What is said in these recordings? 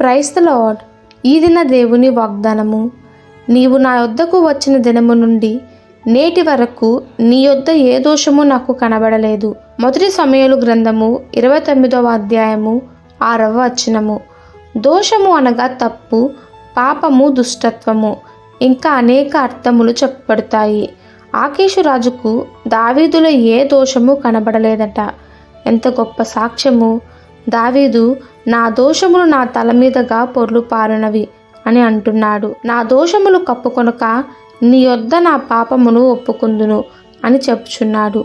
Price the lord. ఈ దిన దేవుని వాగ్దానము. నీవు నా యొద్దకు వచ్చిన దినము నుండి నేటి వరకు నీ యొద్ద ఏ దోషము నాకు కనబడలేదు. మొదటి సమయలు గ్రంథము ఇరవై తొమ్మిదవ అధ్యాయము ఆరవ వచనము. దోషము అనగా తప్పు పాపము దుష్టత్వము. ఇంకా అనేక అర్థములు చెప్పబడతాయి. ఆకేశు రాజుకు దావీదులో ఏ దోషము కనబడలేదట. ఎంత గొప్ప సాక్ష్యము. దావీదు నా దోషములు నా తల మీదగా పొర్లు పారినవి అని అంటున్నాడు. నా దోషములు కప్పుకొనక నీ యొద్ద నా పాపమును ఒప్పుకుందును అని చెప్పుచున్నాడు.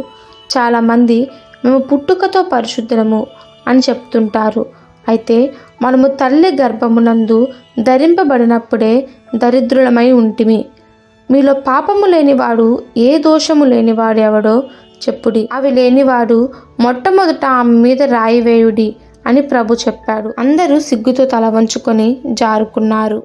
చాలామంది మేము పుట్టుకతో పరిశుద్ధులము అని చెప్తుంటారు. అయితే మనము తల్లి గర్భమునందు ధరింపబడినప్పుడే దరిద్రులమై ఉంటిమి. మీలో పాపము లేనివాడు ఏ దోషము లేనివాడు ఎవడో చెప్పుడి. అవి లేనివాడు మొట్టమొదట ఆమె మీద రాయి వేయుడి అని ప్రభు చెప్పాడు. అందరూ సిగ్గుతో తల వంచుకొని జారుకున్నారు.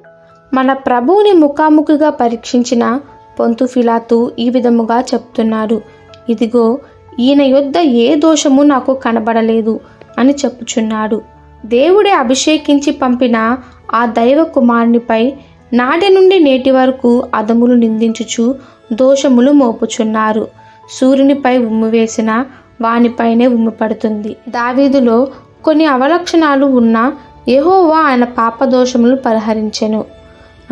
మన ప్రభువుని ముఖాముఖిగా పరీక్షించిన పొంతు ఫిలాతు ఈ విధముగా చెప్తున్నారు ఇదిగో ఈయన యొద్ద ఏ దోషము నాకు కనబడలేదు అని చెప్పుచున్నాడు. దేవుడే అభిషేకించి పంపిన ఆ దైవ కుమారునిపై నాటి నుండి నేటి వరకు అదములు నిందించుచు దోషములు మోపుచున్నారు. సూర్యునిపై ఉమ్ము వేసిన వానిపైనే ఉమ్ము పడుతుంది. దావీదులో కొన్ని అవలక్షణాలు ఉన్న యెహోవా ఆయన పాపదోషములు పరిహరించెను.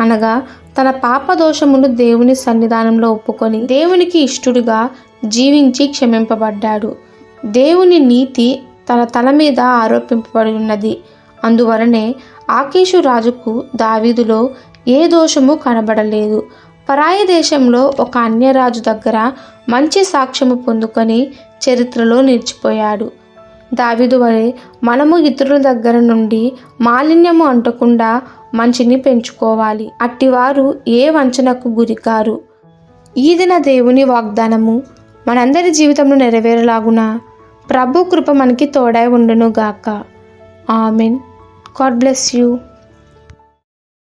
అనగా తన పాపదోషములు దేవుని సన్నిధానంలో ఒప్పుకొని దేవునికి ఇష్టుడిగా జీవించి క్షమింపబడ్డాడు. దేవుని నీతి తన తల మీద ఆరోపింపబడి ఉన్నది అందువలనే ఆకీషు రాజుకు దావీదులో ఏ దోషము కనబడలేదు. పరాయి దేశంలో ఒక అన్యరాజు దగ్గర మంచి సాక్ష్యము పొందుకొని చరిత్రలో నిలిచిపోయాడు. దావిదు వలె మనము ఇతరుల దగ్గర నుండి మాలిన్యము అంటకుండా మంచిని పెంచుకోవాలి. అట్టివారు ఏ వంచనకు గురికారు? ఈ దిన దేవుని వాగ్దానము మనందరి జీవితంలో నెరవేరలాగున? ప్రభు కృప మనకి తోడై ఉండును గాక ఆమెన్. God bless you.